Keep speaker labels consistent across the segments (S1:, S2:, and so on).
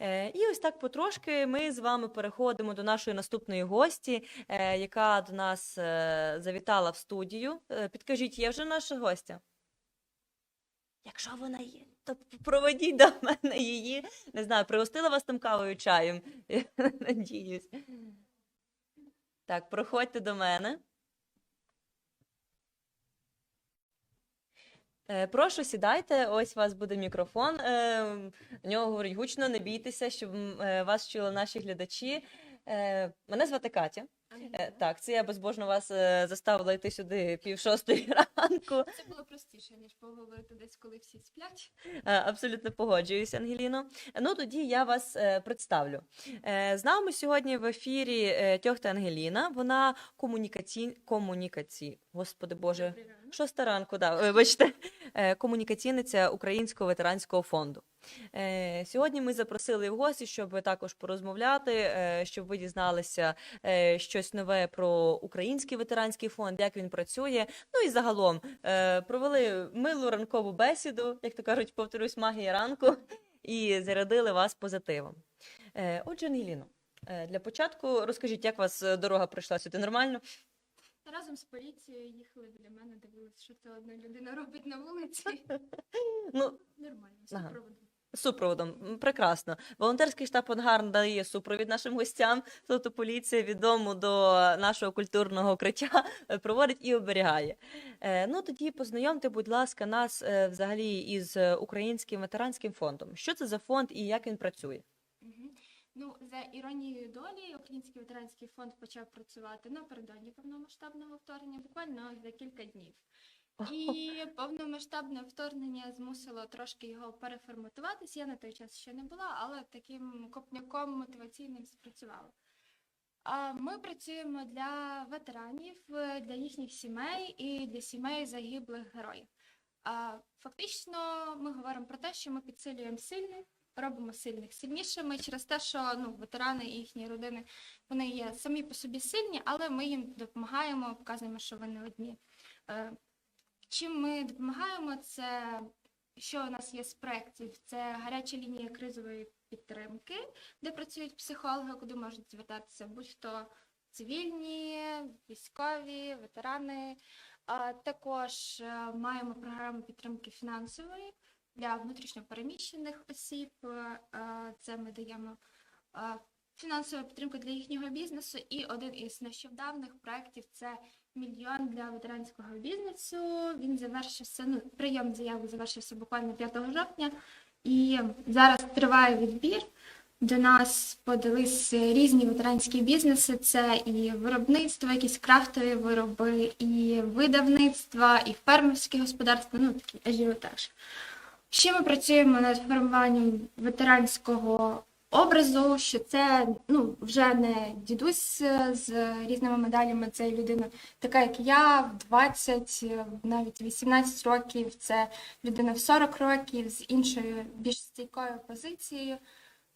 S1: Е, І ось так потрошки ми з вами переходимо до нашої наступної гості, е, яка до нас е, завітала в студію. Підкажіть, є вже наша гостя? Якщо вона є, то проведіть до мене її. Не знаю, пригостила вас там кавою чаєм. Надіюсь. Так, проходьте до мене. Прошу, сідайте. Ось у вас буде мікрофон. Е, В нього говорить гучно, не бійтеся, щоб е, вас чули наші глядачі. Е, Мене звати Катя. Е, Так, це я безбожно вас е, заставила йти сюди пів шостої ранку.
S2: Це було простіше, ніж поговорити десь, коли всі сплять.
S1: Е, Абсолютно погоджуюсь, Ангеліно. Ну тоді я вас е, представлю. Е, З нами сьогодні в ефірі е, тьохта Ангеліна. Вона комунікаці... комунікаці... Господи Боже,
S2: ранок.
S1: Шоста ранку, да, вибачте, Е, комунікаційниця Українського ветеранського фонду. Е, Сьогодні ми запросили в гості, щоб також порозмовляти, е, щоб ви дізналися щось нове про Український ветеранський фонд, як він працює. Ну і загалом провели милу ранкову бесіду, як то кажуть, повторюсь, магія ранку, і зарядили вас позитивом. Отже, Ангеліно, для початку розкажіть, як вас дорога пройшла сюди нормально?
S2: Разом з поліцією їхали біля мене, дивилися, що це одна людина робить на вулиці.
S1: Ну,
S2: Нормально,
S1: Ага.
S2: супроводу.
S1: Супроводом, прекрасно. Волонтерський штаб «Ангар» дає супровід нашим гостям. Тобто поліція від дому до нашого культурного укриття е, проводить і оберігає. Е, Ну тоді познайомте, будь ласка, нас е, взагалі із Українським ветеранським фондом. Що це за фонд і як він працює?
S2: Мгм. Ну, за іронією долі, Український ветеранський фонд почав працювати напередодні повномасштабного вторгнення, буквально за кілька днів. І повномасштабне вторгнення змусило трошки його переформатуватись. Я на той час ще не була, але таким копняком мотиваційним спрацювало. Ми працюємо для ветеранів, для їхніх сімей і для сімей загиблих героїв. Фактично, ми говоримо про те, що ми підсилюємо сильних, робимо сильних сильнішими через те, що ну, ветерани і їхні родини вони є самі по собі сильні, але ми їм допомагаємо, показуємо, що вони одні. Е, Чим ми допомагаємо, це що у нас є з проєктів, це гаряча лінія кризової підтримки, де працюють психологи, куди можуть звертатися будь-хто цивільні, військові, ветерани. Також е, маємо програму підтримки фінансової для внутрішньопереміщених осіб. Е, Це ми даємо е, фінансову підтримку для їхнього бізнесу. І один із нещодавних проєктів це мільйон для ветеранського бізнесу. Він завершився. Ну, прийом заяви завершився буквально 5 жовтня, і зараз триває відбір. До нас подались різні ветеранські бізнеси. Це і виробництво, якісь крафтові вироби, і видавництва, і фермерські господарства, ну такий ажіотаж. Ще ми працюємо над формуванням ветеранського образу, що це ну, вже не дідусь е, з різними медалями, це людина така, як я, в 20, е, навіть 18 років, це людина в 40 років з іншою більш стійкою позицією.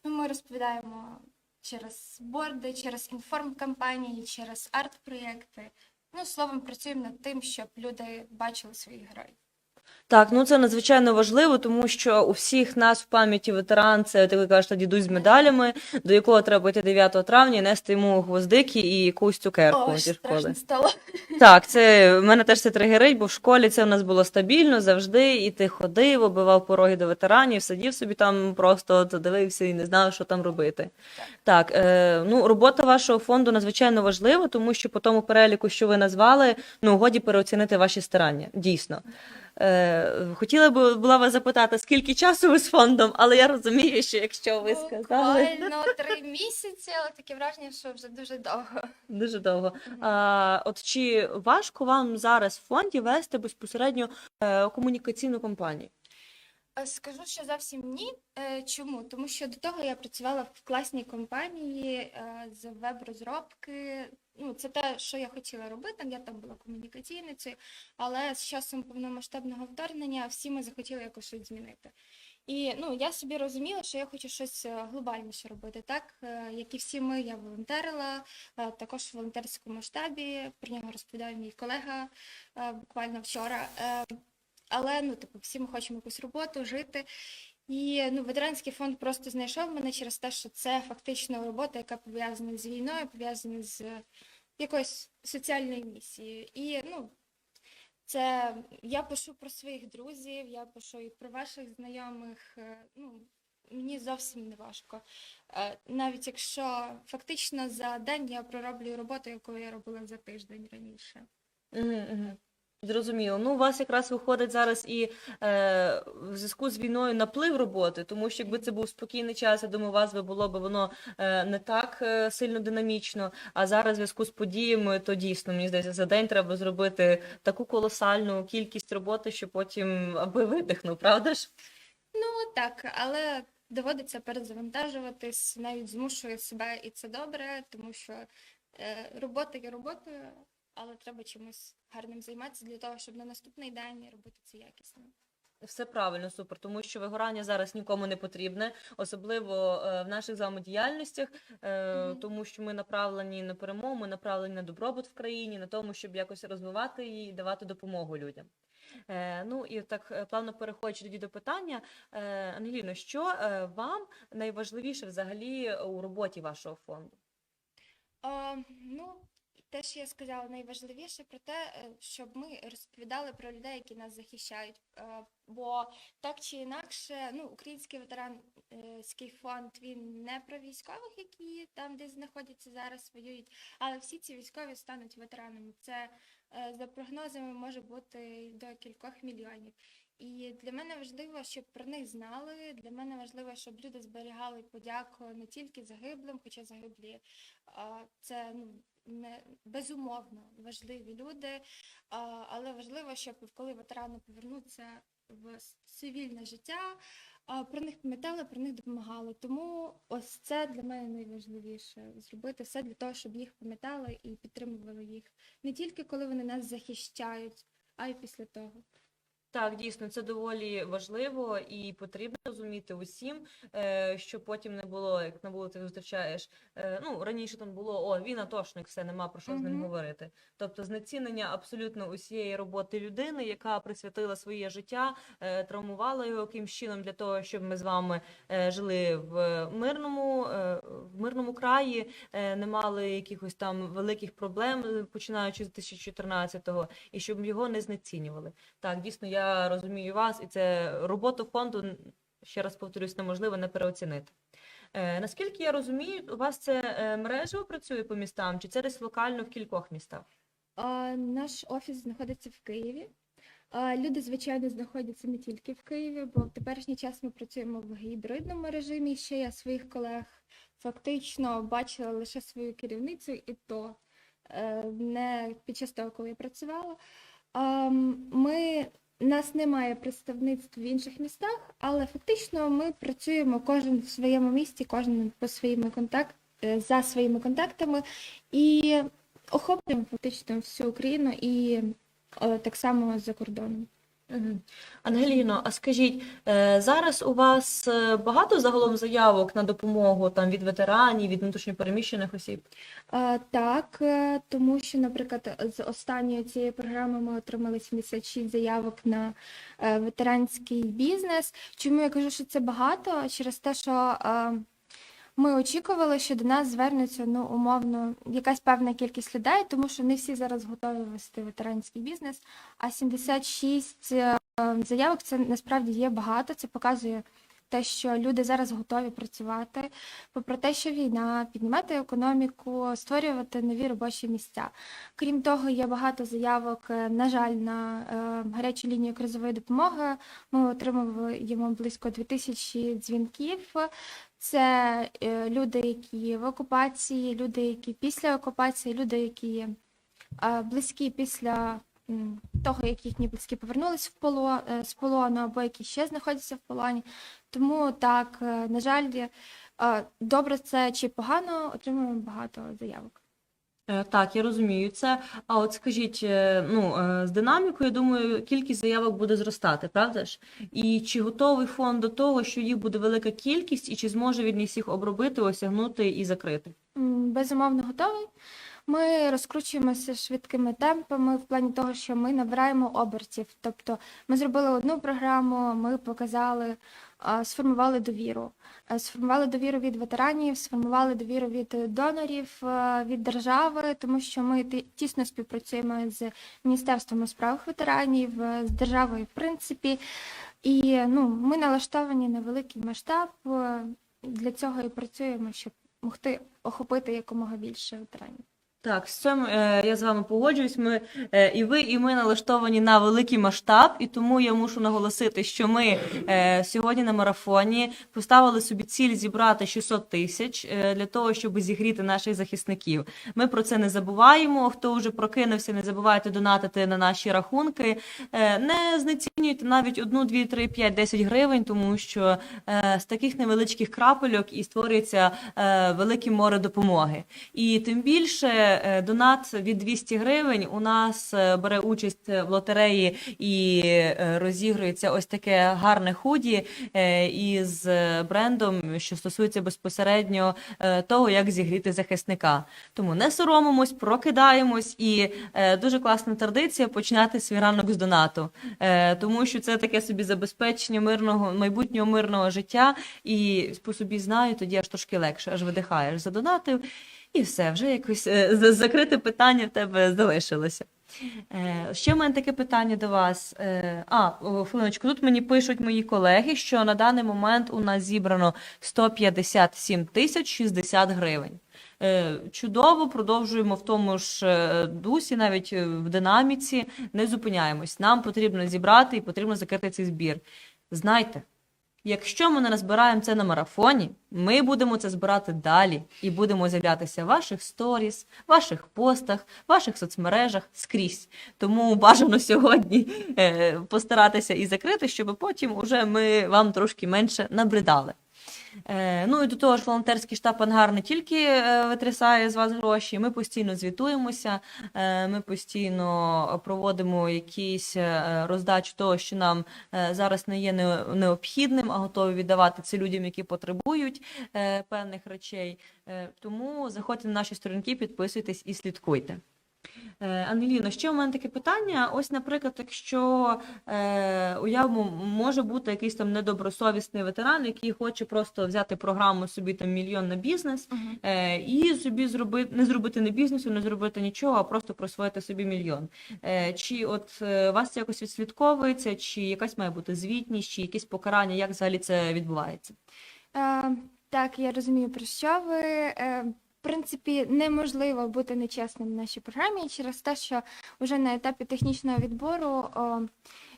S2: Ну, ми розповідаємо через борди, через інформкампанії, через арт-проєкти. Ну, словом, працюємо над тим, щоб люди бачили своїх героїв.
S1: Так, ну це надзвичайно важливо, тому що у всіх нас в пам'яті ветеран це, ви кажете, дідусь з медалями, до якого треба йти 9 травня і нести йому гвоздики і якусь цукерку
S2: Ой,
S1: зі школи.
S2: стало.
S1: Так, це в мене теж це тригерить, бо в школі це в нас було стабільно завжди. І ти ходив, оббивав пороги до ветеранів, сидів собі там, просто от дивився і не знав, що там робити. Так, е, ну робота вашого фонду надзвичайно важлива, тому що по тому переліку, що ви назвали, ну годі переоцінити ваші старання. Дійсно. Е, хотіла б була вас запитати, скільки часу ви з фондом, але я розумію, що якщо ви сказали
S2: Буквально три місяці, але таке враження, що вже дуже довго.
S1: дуже довго. А, от чи важко вам зараз в фонді вести безпосередньо е, комунікаційну кампанію?
S2: Е, Скажу, що зовсім ні. Е, Чому? Тому що до того я працювала в класній компанії е, з веб-розробки. Ну, це те, що я хотіла робити. Я там була комунікаційницею, але з часом повномасштабного вторгнення всі ми захотіли якось щось змінити. І ну, я собі розуміла, що я хочу щось глобальніше робити. Так, як і всі ми, я волонтерила, також в волонтерському штабі. Про нього розповідав мій колега буквально вчора. Але ну, типу, всі ми хочемо якусь роботу, жити. І ну, ветеранський фонд просто знайшов мене через те, що це фактично робота, яка пов'язана з війною, пов'язана з е, якоюсь соціальною місією. І ну, це я пишу про своїх друзів, я пишу і про ваших знайомих. е, Ну, мені зовсім не важко. Е, Навіть якщо фактично за день я пророблюю роботу, яку я робила за тиждень раніше.
S1: Угу, угу. Зрозуміло. Ну, у вас якраз виходить зараз і е, в зв'язку з війною наплив роботи, тому що якби це був спокійний час, я думаю, у вас би було б воно е, не так е, сильно динамічно. А зараз в зв'язку з подіями, то дійсно, мені здається, за день треба зробити таку колосальну кількість роботи, що потім аби видихнув, правда ж?
S2: Ну так, але доводиться перезавантажуватись, навіть змушує себе, і це добре, тому що е, робота є роботою, але треба чимось гарним займатися для того, щоб на наступний день робити це якісно.
S1: Все правильно, супер, тому що вигорання зараз нікому не потрібне, особливо е, в наших з вами діяльностях, е, тому що ми направлені на перемогу, ми направлені на добробут в країні, на тому, щоб якось розвивати її і давати допомогу людям. Е, ну і так плавно переходячи тоді до питання, Ангеліно, що вам найважливіше взагалі у роботі вашого фонду?
S2: А, ну, те, що я сказала, найважливіше про те, е, щоб ми розповідали про людей, які нас захищають. Е, Бо так чи інакше, ну, український ветеранський фонд він не про військових, які там десь знаходяться зараз, воюють, але всі ці військові стануть ветеранами. Це е, за прогнозами може бути до кількох мільйонів. І для мене важливо, щоб про них знали. Для мене важливо, щоб люди зберігали подяку не тільки загиблим, хоча загиблі це ну, не безумовно важливі люди. Але важливо, щоб коли ветерани повернуться в цивільне життя, про них пам'ятали, про них допомагали. Тому ось це для мене найважливіше зробити все для того, щоб їх пам'ятали і підтримували їх не тільки коли вони нас захищають, а й після того.
S1: Так, дійсно, це доволі важливо і потрібно розуміти усім, е, щоб потім не було, як на вулиці зустрічаєш. е, Ну, раніше там було о, він атошник, все нема про що з ним говорити. Тобто, знецінення абсолютно усієї роботи людини, яка присвятила своє життя, е, травмувала його якимсь чином для того, щоб ми з вами жили в мирному, в мирному краї, не мали якихось там великих проблем, починаючи з 2014-го, і щоб його не знецінювали. Так, дійсно, я розумію вас, і це роботу фонду, ще раз повторюсь, неможливо не переоцінити. Е, наскільки я розумію, у вас це е, мережево працює по містам, чи це десь локально в кількох містах?
S2: А, Наш офіс знаходиться в Києві. А, Люди, звичайно, знаходяться не тільки в Києві, бо в теперішній час ми працюємо в гібридному режимі. Ще я своїх колег фактично бачила лише свою керівницю, і то е, не під час того, коли я працювала. А, Ми нас немає представництв в інших містах, але фактично ми працюємо кожен в своєму місті, кожен по своїми контакт, е, за своїми контактами і охоплюємо фактично всю Україну і е, так само за кордоном.
S1: Ангеліно, а скажіть, е, зараз у вас е, багато загалом заявок на допомогу там від ветеранів, від внутрішньопереміщених осіб?
S2: Е, Так, тому що, наприклад, з останньої цієї програми ми отримали 76 заявок на ветеранський бізнес. Чому я кажу, що це багато? Через те, що ми очікували, що до нас звернеться ну, умовно якась певна кількість людей, тому що не всі зараз готові вести ветеранський бізнес. А 76 е, заявок це насправді є багато. Це показує те, що люди зараз готові працювати, попри те, що війна, піднімати економіку, створювати нові робочі місця. Крім того, є багато заявок, е, на жаль, на е, гарячу лінію кризової допомоги. Ми отримуємо близько 2000 дзвінків. Це е, люди, які в окупації, люди, які після окупації, люди, які е, близькі після того, як їхні близькі повернулись в поло, е, з полону, або які ще знаходяться в полоні. Тому так, на жаль, добре це чи погано, отримуємо багато заявок.
S1: Е, Так, я розумію це. А от скажіть, е, ну е, з динамікою, я думаю, кількість заявок буде зростати, правда ж? І чи готовий фонд до того, що їх буде велика кількість, і чи зможе він їх обробити, осягнути і закрити?
S2: Безумовно, готовий. Ми розкручуємося швидкими темпами в плані того, що ми набираємо обертів. Тобто ми зробили одну програму, ми показали, сформували довіру. Е, Сформували довіру від ветеранів, сформували довіру від донорів, е, від держави, тому що ми ті- тісно співпрацюємо з Міністерством у справах ветеранів, е, з державою, в принципі. І ну, ми налаштовані на великий масштаб. е, Для цього і працюємо, щоб могти охопити якомога більше ветеранів.
S1: Так, з цим е, я з вами погоджуюсь. Ми е, і ви, і ми налаштовані на великий масштаб, і тому я мушу наголосити, що ми е, сьогодні на марафоні поставили собі ціль зібрати 600 тисяч е, для того, щоб зігріти наших захисників. Ми про це не забуваємо. Хто вже прокинувся, не забувайте донатити на наші рахунки. Е, не знецінюйте навіть одну, дві, три, п'ять, десять гривень, тому що е, з таких невеличких крапельок і створюється е, велике море допомоги. І тим більше е, донат від 200 гривень у нас е, бере участь в лотереї і е, розігрується ось таке гарне худі із брендом, що стосується безпосередньо того, як зігріти захисника. Тому не соромимось, прокидаємось і дуже класна традиція починати свій ранок з донату, тому що це таке собі забезпечення мирного майбутнього мирного життя. І по собі знаю, тоді аж трошки легше, аж видихаєш, задонатив, і все, вже якось за- закрите питання в тебе залишилося. Е, Ще в мене таке питання до вас. Е, А, хвилиночку, тут мені пишуть мої колеги, що на даний момент у нас зібрано 157 тисяч 60 гривень. Е, Чудово, продовжуємо в тому ж е, дусі, навіть е, в динаміці, не зупиняємось. Нам потрібно зібрати і потрібно закрити цей збір. Знайте, якщо ми не розбираємо це на марафоні, ми будемо це збирати далі і будемо з'являтися в ваших сторіс, ваших постах, ваших соцмережах скрізь. Тому бажано сьогодні е, постаратися і закрити, щоб потім уже ми вам трошки менше набридали. Е, Ну і до того ж, волонтерський штаб Ангар не тільки е, витрясає з вас гроші, ми постійно звітуємося, е, ми постійно проводимо якісь роздачу того, що нам зараз не є не- необхідним, а готові віддавати це людям, які потребують певних речей. Тому заходьте на наші сторінки, підписуйтесь і слідкуйте. Е, Ангеліно, ще у мене таке питання. Ось, наприклад, якщо е, уявимо, може бути якийсь там недобросовісний ветеран, який хоче просто взяти програму собі там мільйон на бізнес е, і собі зробити не зробити не бізнесу, не зробити нічого, а просто присвоїти собі мільйон. Е, чи от е, вас це якось відслідковується, чи якась має бути звітність, чи якесь покарання, як взагалі це відбувається?
S2: Е, так, я розумію, про що ви. Е, принципі, неможливо бути нечесним в нашій програмі через те, що вже на етапі технічного відбору о,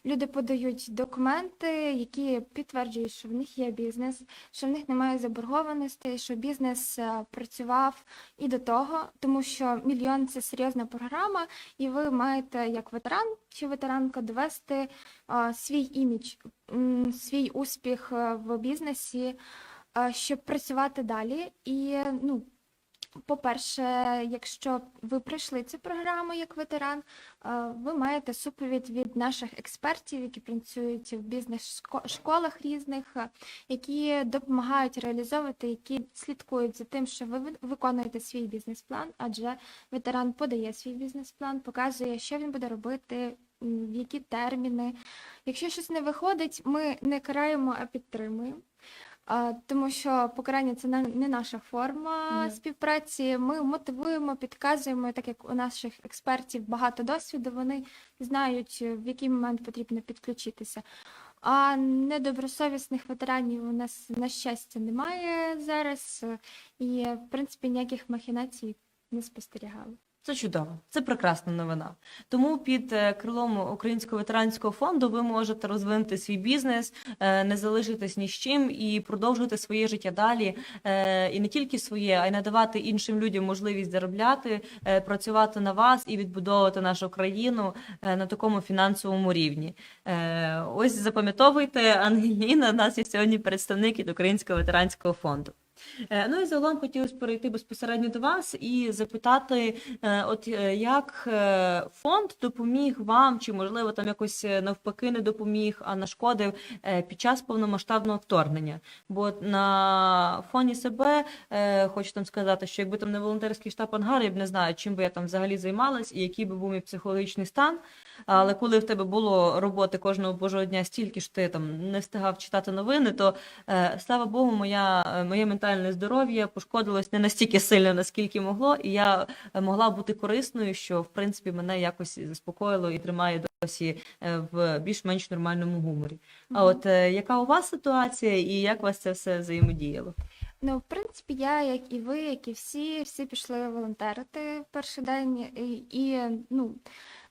S2: люди подають документи, які підтверджують, що в них є бізнес, що в них немає заборгованостей, що бізнес е, працював і до того, тому що мільйон це серйозна програма, і ви маєте як ветеран чи ветеранка довести е, свій імідж, свій успіх е, в бізнесі е, щоб працювати далі. І ну, по-перше, якщо ви пройшли цю програму як ветеран, е, ви маєте супровід від наших експертів, які працюють в бізнес-школах різних, е, які допомагають реалізовувати, які слідкують за тим, що ви- виконуєте свій бізнес-план, адже ветеран подає свій бізнес-план, показує, що він буде робити, в які терміни. Якщо щось не виходить, ми не караємо, а підтримуємо. А, Тому що покарання це на- не наша форма
S1: Мгм.
S2: співпраці. Ми мотивуємо, підказуємо, так як у наших експертів багато досвіду, вони знають, в який момент потрібно підключитися. А недобросовісних ветеранів у нас, на щастя, немає зараз, і, в принципі, ніяких махінацій не спостерігали.
S1: Це чудово, це прекрасна новина. Тому під е, крилом Українського ветеранського фонду ви можете розвинути свій бізнес, е, не залишитись ні з чим і продовжувати своє життя далі. Е, І не тільки своє, а й надавати іншим людям можливість заробляти, працювати на вас і відбудовувати нашу країну на такому фінансовому рівні. Ось запам'ятовуйте, Ангеліна, у нас є сьогодні представник від Українського ветеранського фонду. Е, Ну і загалом хотілося перейти безпосередньо до вас і запитати, е, от е, як фонд допоміг вам, чи можливо там якось навпаки не допоміг, а нашкодив під час повномасштабного вторгнення. Бо на фоні себе хочу там сказати, що якби там не волонтерський штаб Ангар, я б не знаю, чим би я там взагалі займалась і який би був мій психологічний стан. Але коли в тебе було роботи кожного божого дня стільки ж ти там не встигав читати новини, то е, слава Богу, моя, е, моє ментальне здоров'я пошкодилось не настільки сильно, наскільки могло, і я е, могла бути корисною, що в принципі мене якось заспокоїло і тримає досі в більш-менш нормальному гуморі. А от яка у вас ситуація і як вас це все взаємодіяло?
S2: Ну, в принципі, я, як і ви, як і всі, всі пішли волонтерити в перший день і, і ну,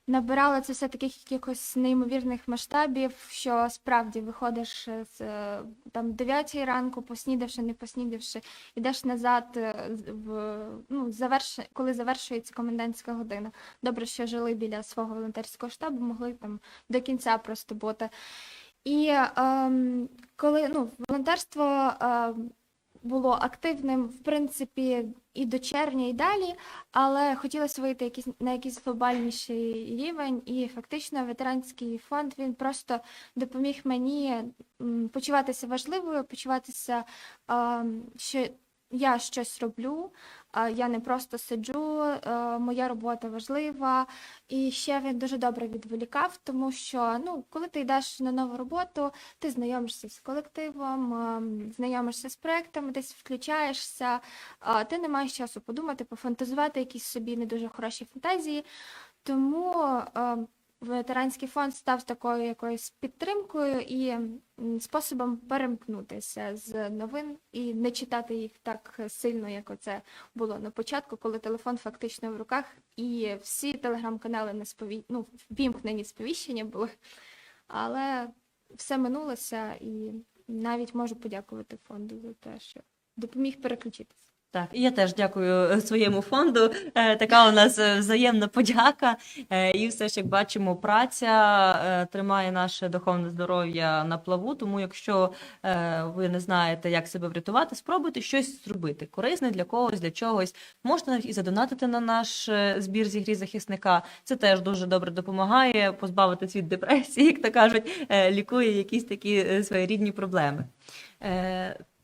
S2: набирали це все таких якихось неймовірних масштабів, що справді виходиш з е, там 9 ранку, поснідавши, не поснідавши, йдеш назад е, в ну, заверш... коли завершується комендантська година. Добре, що жили біля свого волонтерського штабу, могли там до кінця просто бути. І ем, коли ну, волонтерство ем, було активним, в принципі, і до червня, і далі, але хотілося вийти якісь на якийсь глобальніший рівень, і фактично ветеранський фонд він просто допоміг мені почуватися важливою, почуватися, що я щось роблю, я не просто сиджу, е, моя робота важлива. І ще він дуже добре відволікав, тому що ну, коли ти йдеш на нову роботу, ти знайомишся з колективом, ем, знайомишся з проектами, десь включаєшся, ти не маєш часу подумати, пофантазувати якісь собі не дуже хороші фантазії. Тому ем, ветеранський фонд став такою якоюсь підтримкою і способом перемкнутися з новин і не читати їх так сильно, як оце було на початку, коли телефон фактично в руках, і всі телеграм-канали не спові... ну, вімкнені сповіщення були. Але все минулося, і навіть можу подякувати фонду за те, що допоміг переключитися.
S1: Так, і я теж дякую е, своєму фонду. Е, Така у нас е, взаємна подяка. І все ж, як бачимо, праця тримає наше духовне здоров'я на плаву. Тому, якщо ви не знаєте, як себе врятувати, спробуйте щось зробити корисне для когось, для чогось. Можна навіть і задонатити на наш збір зігрій захисника. Це теж дуже добре допомагає позбавитись від депресії, як то кажуть, лікує якісь такі своєрідні проблеми.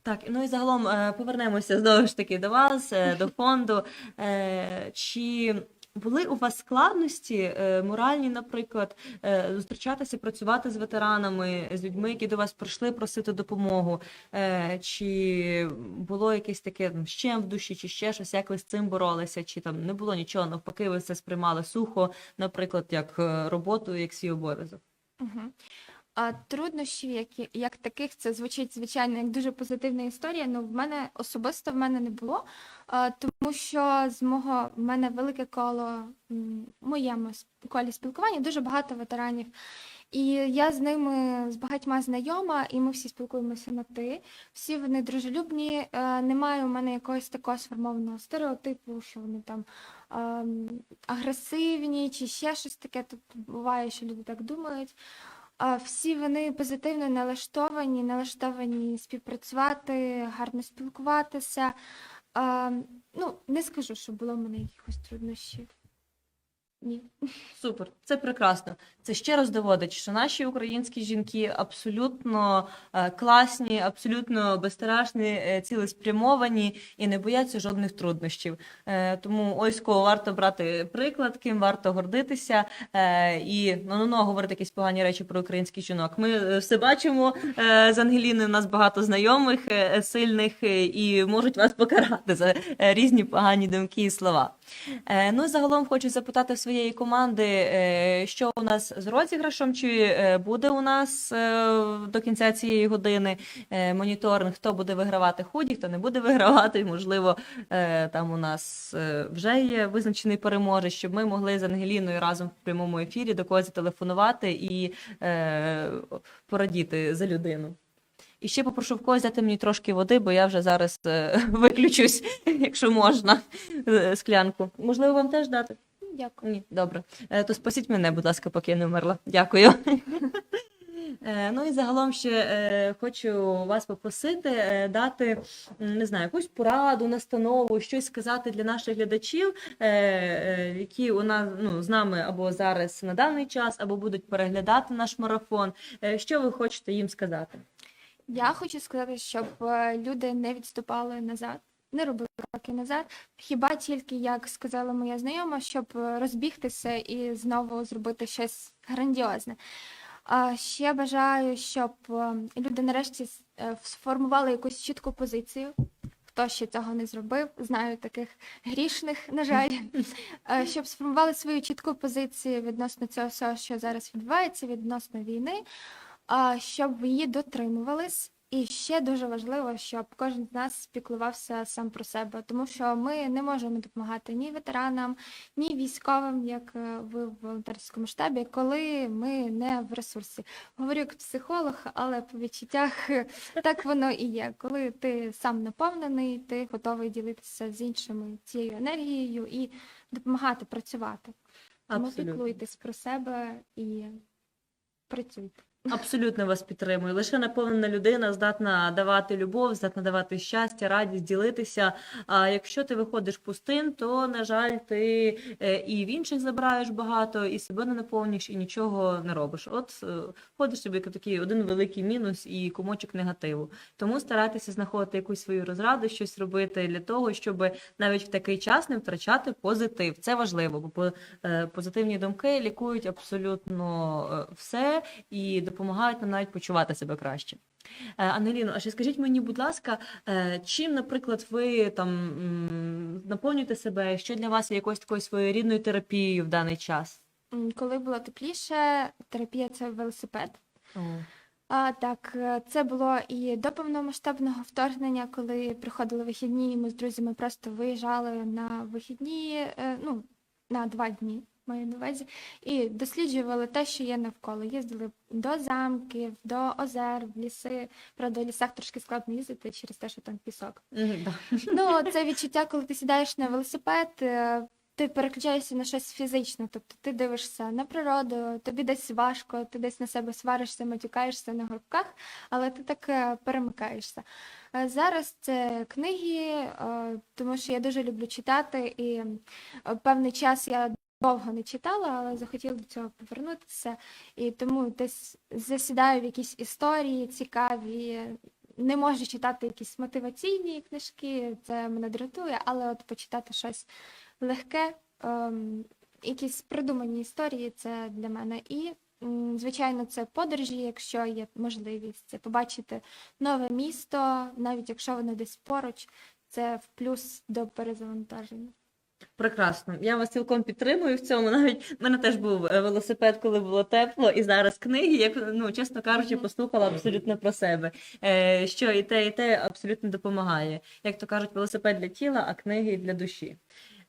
S1: Так, ну і загалом е, повернемося знову ж таки до вас, е, до фонду. Е, Чи були у вас складності моральні, наприклад, зустрічатися, працювати з ветеранами, з людьми, які до вас прийшли просити допомогу? Чи було якесь таке там, щем в душі, чи ще щось, як ви з цим боролися, чи там не було нічого, навпаки, ви це сприймали сухо, наприклад, як роботу, як свій обов'язок?
S2: Угу. Труднощів, як, як таких, це звучить, звичайно, як дуже позитивна історія. Ну, в мене особисто в мене не було, а, тому що з мого в мене велике коло в моєму колі спілкування, дуже багато ветеранів. І я з ними з багатьма знайома, і ми всі спілкуємося на ти. Всі вони дружелюбні. Е, немає у мене якогось такого сформованого стереотипу, що вони там агресивні чи ще щось таке. Тут буває, що люди так думають. Всі вони позитивно налаштовані, налаштовані співпрацювати, гарно спілкуватися. Ну, не скажу, що було в мене якихось труднощів. Ні.
S1: Супер, це прекрасно. Це ще раз доводить, що наші українські жінки абсолютно е, класні, абсолютно безстрашні, е, цілеспрямовані і не бояться жодних труднощів. Е, Тому ось кого варто брати приклад, ким варто гордитися і ну, ну, ну, говорити якісь погані речі про українських жінок. Ми все бачимо з Ангеліною. У нас багато знайомих сильних і можуть вас покарати за різні погані думки і слова. Е, Ну і загалом хочу запитати своєї команди, е, що у нас з розіграшем, чи е, буде у нас до кінця цієї години моніторинг, хто буде вигравати худі, хто не буде вигравати. Можливо, там у нас вже є визначений переможець, щоб ми могли з Ангеліною разом в прямому ефірі до когось зателефонувати і порадіти за людину. І ще попрошу в когось дати мені трошки води, бо я вже зараз е, виключусь, якщо можна, е, склянку. Можливо, вам теж дати?
S2: Дякую.
S1: Ні, добре. Е, То спасіть мене, будь ласка, поки я не вмерла. Дякую. Е, Ну і загалом ще е, хочу вас попросити е, дати м, не знаю, якусь пораду, настанову, щось сказати для наших глядачів, е, е, які у нас ну, з нами або зараз на даний час, або будуть переглядати наш марафон. Е, Що ви хочете їм сказати?
S2: Я хочу сказати, щоб е, люди не відступали назад, не робили кроки назад. Хіба тільки, як сказала моя знайома, щоб е, розбігтися і знову зробити щось грандіозне. А ще бажаю, щоб е, люди нарешті сформували якусь чітку позицію. Хто ще цього не зробив, знаю таких грішних, на жаль, щоб сформували свою чітку позицію відносно цього всього, що зараз відбувається, відносно війни, щоб її дотримувались. І ще дуже важливо, щоб кожен з нас спіклувався сам про себе, тому що ми не можемо допомагати ні ветеранам, ні військовим, як е, ви в волонтерському штабі, коли ми не в ресурсі. Говорю як психолог, але по відчуттях так воно і є. Коли ти сам наповнений, ти готовий ділитися з іншими цією енергією і допомагати працювати. Тому піклуйтесь про себе і працюйте.
S1: Абсолютно вас підтримую. Лише наповнена людина здатна давати любов, здатна давати щастя, радість, ділитися. А якщо ти виходиш пустим, то на жаль, ти е, і в інших забираєш багато, і себе не наповнюєш, і нічого не робиш. От е, ходиш собі такий один великий мінус і комочок негативу. Тому старайтеся знаходити якусь свою розраду, щось робити для того, щоб навіть в такий час не втрачати позитив. Це важливо, бо е, позитивні думки лікують абсолютно все і допомагають нам навіть почувати себе краще. Е, Анеліно, а ще скажіть мені, будь ласка, е, чим, наприклад, ви там наповнюєте себе, що для вас є якоюсь такою своєрідною терапією в даний час?
S2: Коли було тепліше, терапія це велосипед. А, так, е, це було і до повномасштабного вторгнення, коли приходили вихідні, і ми з друзями просто виїжджали на вихідні, ну, на два дні, маю на увазі, і досліджували те, що є навколо. Їздили до замків, до озер, в ліси. Правда, в лісах трошки складно їздити через те, що там пісок.
S1: Да.
S2: Ну, це відчуття, коли ти сідаєш на велосипед, е, ти переключаєшся на щось фізичне, тобто ти дивишся на природу, тобі десь важко, ти десь на себе сваришся, матюкаєшся на горбках, але ти так е, перемикаєшся. Е, Зараз це книги, тому що я дуже люблю читати, і певний час я довго не читала, але захотіла до цього повернутися. І тому десь засідаю в якісь історії цікаві. Не можу читати якісь мотиваційні книжки, це мене дратує, але от почитати щось легке, ем, якісь придумані історії це для мене. І, звичайно, це подорожі, якщо є можливість це побачити нове місто, навіть якщо воно десь поруч, це в плюс до перезавантаження.
S1: Прекрасно. Я вас цілком підтримую в цьому. Навіть в мене теж був е, велосипед, коли було тепло, і зараз книги, як ну чесно кажучи, послухала абсолютно про себе. Е, що і те, і те абсолютно допомагає. Як то кажуть, велосипед для тіла, а книги для душі.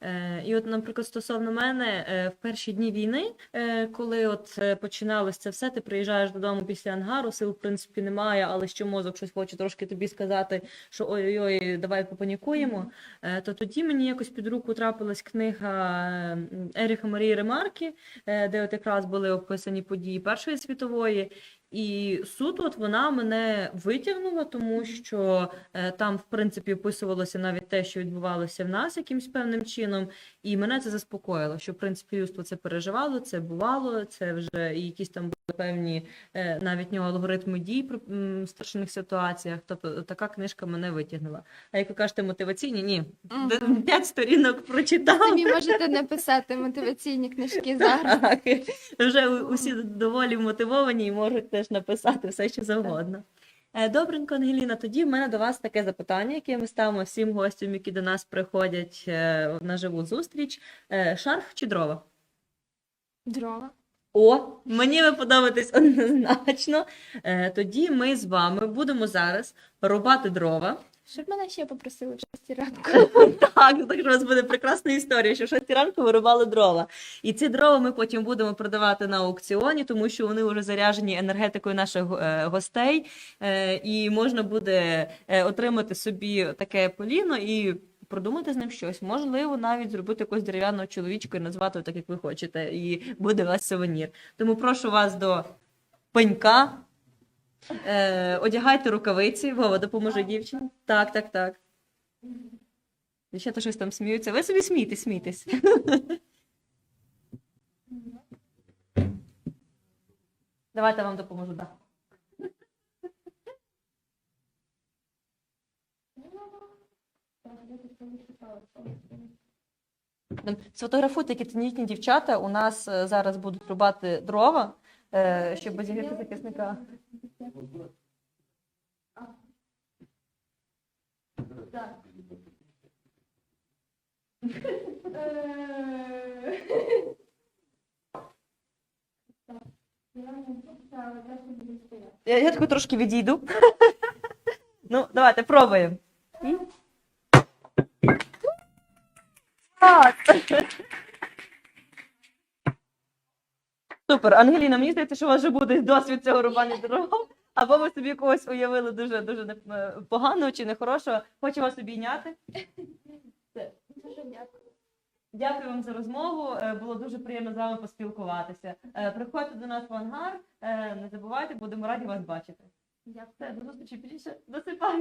S1: Е, І от, наприклад, стосовно мене, е, в перші дні війни, е, коли от починалось це все, ти приїжджаєш додому після ангару, сил в принципі немає, але що мозок щось хоче трошки тобі сказати, що ой-ой-ой, давай попанікуємо. То тоді мені якось під руку трапилась книга Еріха Марії Ремарки, де от якраз були описані події Першої світової. І суто от вона мене витягнула, тому що е, там, в принципі, описувалося навіть те, що відбувалося в нас якимсь певним чином, і мене це заспокоїло, що в принципі людство це переживало, це бувало, це вже якісь там були певні е, навіть нього алгоритми дій при м, страшних ситуаціях. Тобто така книжка мене витягнула. А як ви кажете, мотиваційні? Ні.
S2: Мгм.
S1: П'ять сторінок прочитав.
S2: Самі можете написати мотиваційні книжки зараз.
S1: Так, вже усі доволі мотивовані і можуть теж написати все, що завгодно. Е, Добренько, Ангеліна, тоді в мене до вас таке запитання, яке ми ставимо всім гостям, які до нас приходять е, на живу зустріч. Е, Шарф чи дрова?
S2: Дрова.
S1: О, мені ви подобаєтесь однозначно. Тоді ми з вами будемо зараз рубати дрова.
S2: Щоб мене ще попросили в 6 ранку.
S1: Так, так у вас буде прекрасна історія, що в 6 ранку вирубали дрова. І ці дрова ми потім будемо продавати на аукціоні, тому що вони вже заряжені енергетикою наших е, гостей, е, і можна буде е, отримати собі таке поліно і продумати з ним щось. Можливо, навіть зробити якогось дерев'яного чоловічка і назвати так, як ви хочете, і буде у вас сувенір. Тому прошу вас до пенька. Е, одягайте рукавиці. Вова, допоможи дівчині. Так, так, так. Дівчата щось там сміються. Ви собі смійтесь, смійтесь. Давайте вам допоможу. Там Сфотографуйте які тенітні дівчата. У нас е, зараз будуть рубати дрова, щоб зігріти захисника. Я, я таку трошки відійду. ну, давайте пробуємо. Супер, Ангеліна, мені здається, що у вас вже буде досвід цього рубання дров. Або ви собі когось уявили дуже дуже не- е, поганого чи нехорошого. Хочу вас обійняти.
S2: Дуже дякую.
S1: Дякую вам за розмову. е, Було дуже приємно з вами поспілкуватися. Е, Приходьте до нас в ангар. е, Не забувайте, будемо раді вас бачити.
S2: Дякую.
S1: Все, до зустрічі пізніше. Досипай.